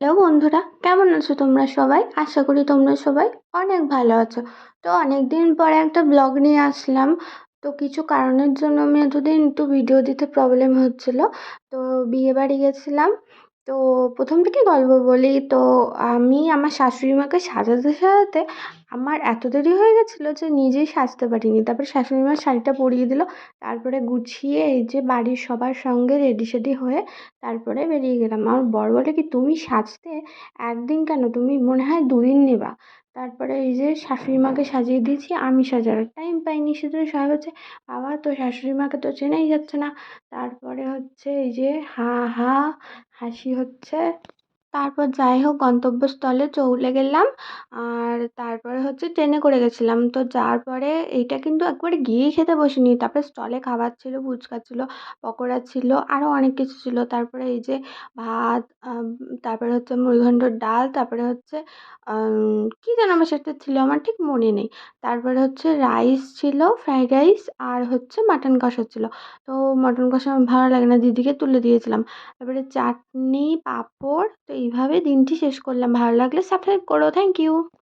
Hello বন্ধুরা, কেমন আছো তোমরা সবাই? আশা করি তোমরা সবাই অনেক ভালো আছো। তো অনেক দিন পরে একটা ব্লগ নিয়ে আসলাম। তো কিছু কারণের জন্য আমি এতদিন একটু ভিডিও দিতে প্রবলেম হচ্ছিল। তো বিয়ে বাড়ি গেছিলাম। তো প্রথম থেকে গল্প বলি, তো আমি আমার শাশুড়ি মাকে সাজাতে সাজাতে আমার এত দেরি হয়ে গেছিল যে নিজেই সাজতে পারিনি। তারপরে শাশুড়ি মা শাড়িটা পরিয়ে দিল, তারপরে গুছিয়ে এই যে বাড়ির সবার সঙ্গে রেডি সেডি হয়ে তারপরে বেরিয়ে গেলাম। আমার বর বলে কি, তুমি সাজতে একদিন কেন? তুমি মনে হয় দুদিন নেবা। তারপরে এই যে শাশুড়ি মাকে সাজিয়ে দিয়েছি, আমি সাজার টাইম পাইনি সেজন্য সবাই হচ্ছে বাবা তো শাশুড়ি মাকে তো চেনাই যাচ্ছে না। তারপরে হচ্ছে এই যে হা হা হাসি হচ্ছে। তারপর যাই হোক, গন্তব্যস্থলে চলে গেলাম। আর তারপরে হচ্ছে ট্রেনে করে গেছিলাম। তো যাওয়ার পরে এইটা কিন্তু একবারে গিয়েই খেতে বসিনি। তারপরে স্টলে খাবার ছিল, ফুচকা ছিল, পকোড়া ছিল আরও অনেক কিছু ছিল। তারপরে এই যে ভাত তারপরে হচ্ছে মুড়িঘণ্টর ডাল, তারপরে হচ্ছে কী যেন আমার সেটা ছিল আমার ঠিক মনে নেই। তারপরে হচ্ছে রাইস ছিল ফ্রাইড রাইস আর হচ্ছে মাটন কষা ছিল। তো মাটন কষা আমার ভালো লাগে না, দিদিকে তুলে দিয়েছিলাম। তারপরে চাটনি, পাঁপড়, তো এইভাবে দিনটি শেষ করলাম। ভালো লাগলে সাবস্ক্রাইব করো থ্যাংক ইউ